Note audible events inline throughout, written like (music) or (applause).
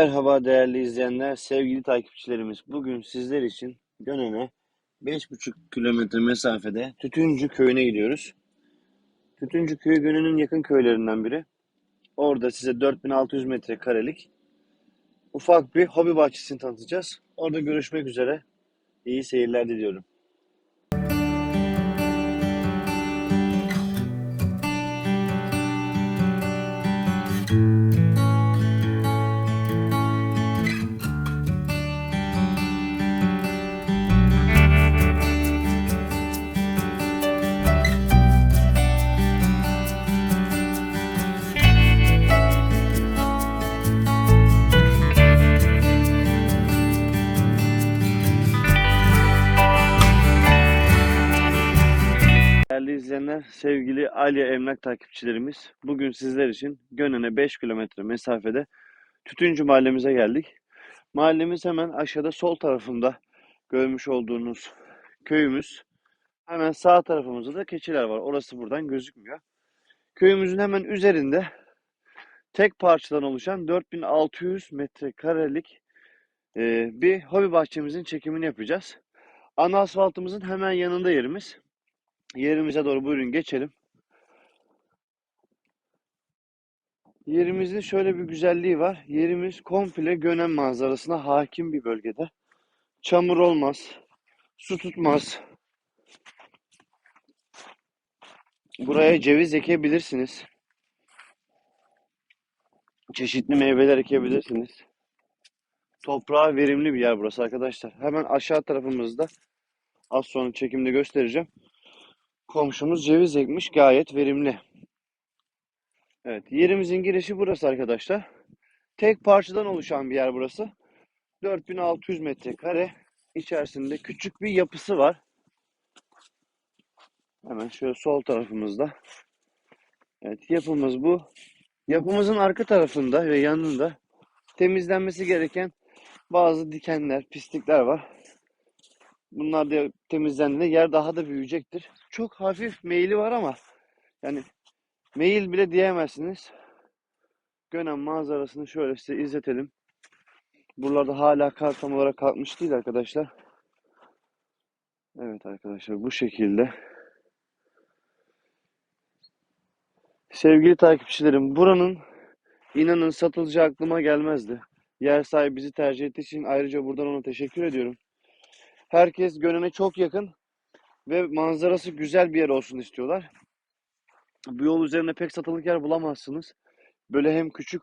Merhaba değerli izleyenler, sevgili takipçilerimiz. Bugün sizler için Gönen'e 5,5 kilometre mesafede Tütüncü köyüne gidiyoruz. Tütüncü köyü Gönen'in yakın köylerinden biri. Orada size 4600 metrekarelik ufak bir hobi bahçesini tanıtacağız. Orada görüşmek üzere. İyi seyirler diliyorum. Alya Emlak takipçilerimiz, bugün sizler için Gönen'e 5 kilometre mesafede Tütüncü mahallemize geldik. Mahallemiz hemen aşağıda sol tarafında görmüş olduğunuz köyümüz. Hemen sağ tarafımızda da keçiler var. Orası buradan gözükmüyor. Köyümüzün hemen üzerinde tek parçadan oluşan 4600 metrekarelik e, bir hobi bahçemizin çekimini yapacağız. Ana asfaltımızın hemen yanında yerimiz. Yerimize doğru buyurun geçelim. Yerimizin şöyle bir güzelliği var. Yerimiz komple Gönen manzarasına hakim bir bölgede. Çamur olmaz, su tutmaz. Buraya ceviz ekebilirsiniz. Çeşitli meyveler ekebilirsiniz. Toprağa verimli bir yer burası arkadaşlar. Hemen aşağı tarafımızda az sonra çekimde göstereceğim. Komşumuz ceviz ekmiş gayet verimli. Evet yerimizin girişi burası arkadaşlar. Tek parçadan oluşan bir yer burası. 4600 metrekare içerisinde küçük bir yapısı var. Hemen şöyle sol tarafımızda. Evet yapımız bu. Yapımızın arka tarafında ve yanında temizlenmesi gereken bazı dikenler, pislikler var. Bunlar da temizlendiğinde yer daha da büyüyecektir. Çok hafif meyili var ama yani meyil bile diyemezsiniz. Gönen manzarasını şöyle size izletelim. Buralarda hala kar tam olarak kalkmış değil arkadaşlar. Evet arkadaşlar bu şekilde. Sevgili takipçilerim buranın inanın satılacağı aklıma gelmezdi. Yer sahibi bizi tercih ettiği için ayrıca buradan ona teşekkür ediyorum. Herkes Gönen'e çok yakın ve manzarası güzel bir yer olsun istiyorlar. Bu yol üzerine pek satılık yer bulamazsınız. Böyle hem küçük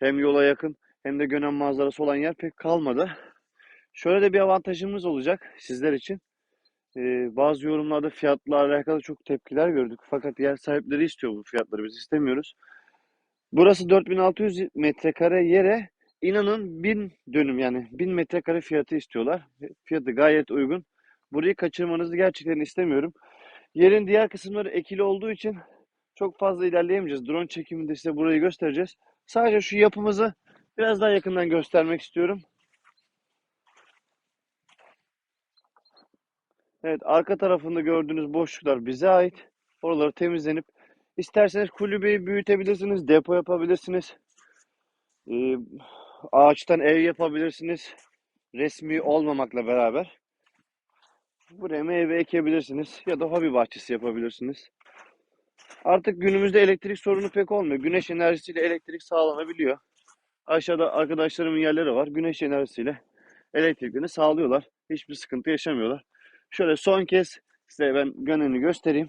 hem yola yakın hem de Gönen manzarası olan yer pek kalmadı. Şöyle de bir avantajımız olacak sizler için. Ee, bazı yorumlarda fiyatla alakalı çok tepkiler gördük. Fakat yer sahipleri istiyor bu fiyatları. Biz istemiyoruz. Burası 4600 metrekare yere inanın 1000 dönüm yani 1000 metrekare fiyatı istiyorlar. Fiyatı gayet uygun. Burayı kaçırmanızı gerçekten istemiyorum. Yerin diğer kısımları ekili olduğu için çok fazla ilerleyemeyeceğiz. Drone çekiminde size burayı göstereceğiz. Sadece şu yapımızı biraz daha yakından göstermek istiyorum. Evet, arka tarafında gördüğünüz boşluklar bize ait. Oraları temizlenip isterseniz kulübeyi büyütebilirsiniz, depo yapabilirsiniz. Ee, ağaçtan ev yapabilirsiniz. Resmi olmamakla beraber. Buraya meyve ekebilirsiniz ya da hobi bahçesi yapabilirsiniz. Artık günümüzde elektrik sorunu pek olmuyor. Güneş enerjisiyle elektrik sağlanabiliyor. Aşağıda arkadaşlarımın yerleri var. Güneş enerjisiyle elektriklerini sağlıyorlar. Hiçbir sıkıntı yaşamıyorlar. Şöyle son kez size ben Gönen'i göstereyim.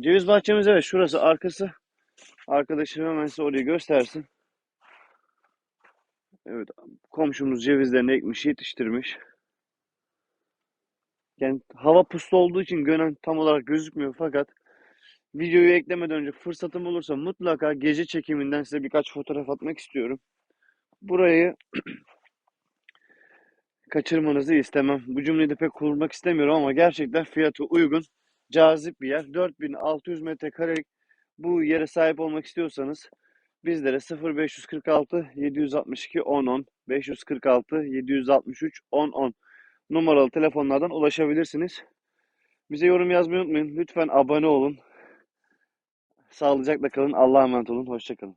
Ceviz bahçemiz evet şurası arkası. Arkadaşım hemen size orayı göstersin. Evet komşumuz cevizlerini ekmiş yetiştirmiş. Yani hava puslu olduğu için Gönen tam olarak gözükmüyor fakat videoyu eklemeden önce fırsatım olursa mutlaka gece çekiminden size birkaç fotoğraf atmak istiyorum. Burayı (clears throat) kaçırmanızı istemem. Bu cümleyi de pek kurmak istemiyorum ama gerçekten fiyatı uygun, cazip bir yer. 4600 metrekarelik bu yere sahip olmak istiyorsanız bizlere 0546 762 1010 546 763 1010 numaralı telefonlardan ulaşabilirsiniz. Bize yorum yazmayı unutmayın. Lütfen abone olun. Sağlıcakla kalın. Allah'a emanet olun. Hoşçakalın.